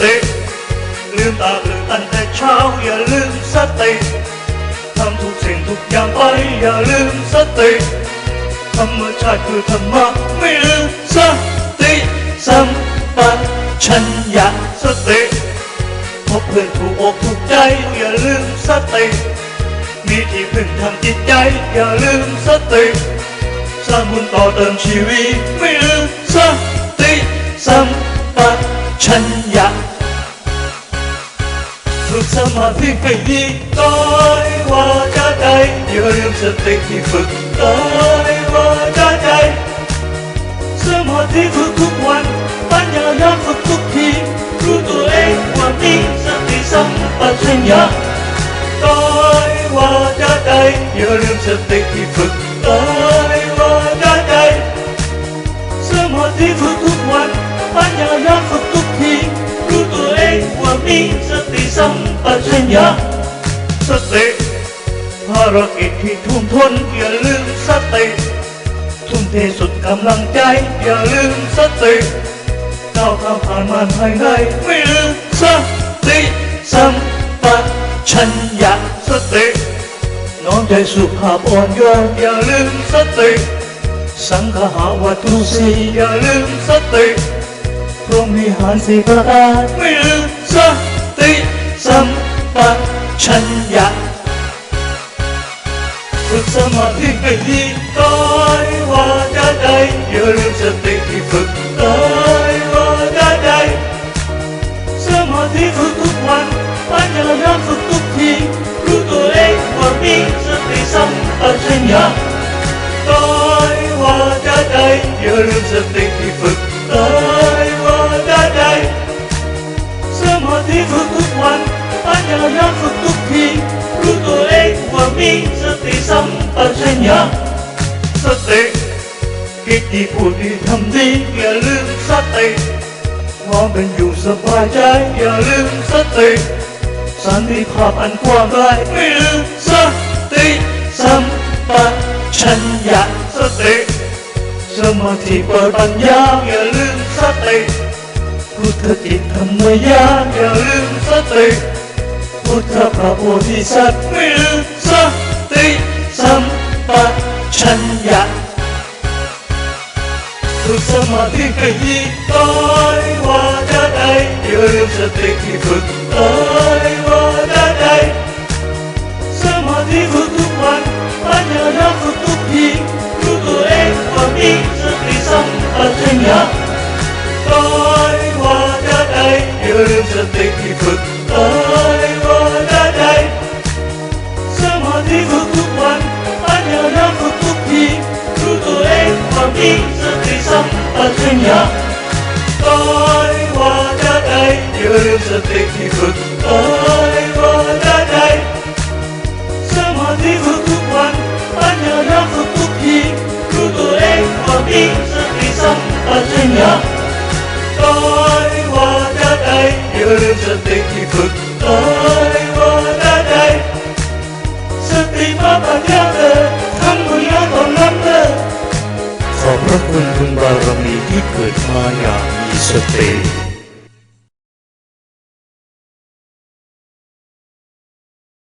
ติลืมตาลืมตั้งแต่เช้าอย่าลืมสติทำทุกสิ่งทุกอย่างไปอย่าลืมสติธรรมชาติคือธรรมะไม่ลืมสติสัมปชัญญะสติพบเพื่อนถูกอกถูกใจอย่าลืมสติมีที่พึ่งทางจิตใจอย่าลืมสติสร้างบุญต่อเติมชีวิตไม่ลืมสติสัมปชัญญะ ฝึกสมาธิให้ดีกายวาจาใจอย่าลืมสติที่ฝึกกายวาจาใจสมาธิฝึกทุกวันปัญญายามฝึกทุกทีรู้ตัวเองว่า ปัญญะสติภารกิจที่ทุ่มทนอย่าลืมสติทุ่มเทสุดกำลังใจ อย่าลืมสติก้าวข้ามผ่านมานภายในไม่ลืมสติสัมปชัญญะสติน้อมใจสุภาพอ่อนโยนอย่าลืมสติ สังฆหาวัตถุสีอย่าลืมสติพรหมิหารสีประการไม่ลืมสติ สัมปชัญญะฝึกสมาธิให้ดีกายวาจาใจอย่าลืมสติที่ฝึกกายวาจาใจสมาธิฝึกทุกวันปัญญา ฝึกทุกวันปัญญายามฝึกทุกที รู้ตัวเองว่ามีสติสัมปชัญญะสติคิดดีพูดดีทำดีอย่าลืมสติพอมเป็นอยู่สบายใจอย่าลืมสติสันติภาพอันกว้างไกลไม่ลืมสติสัมปชัญญะสติสมาธิเปิดปัญญาอย่าลืมสติ พุทธกิจธรรมยาอย่าลืมสติพุทธพระโพธิสัตว์ไม่ลืมสติสัมปชัญญะฝึกสมาธิให้ดีกายวาจาใจอย่าลืมสติที่ฝึกต้อยวาจา อย่าลืมสติที่ฝึกกายวาจาใจสมาธิฝึกทุกวันปัญญายามฝึกทุกทีรู้ตัวเองว่ามีสติสัมปชัญญะกายวาจา ลืมสติที่ฝึกกายว่าได้ใจสติมาปัญญาเอ่ยทำบุญแล้วต้องนำเอ่ยขอบพระคุณบุญบารมีที่เกิดมาอย่างมีสติ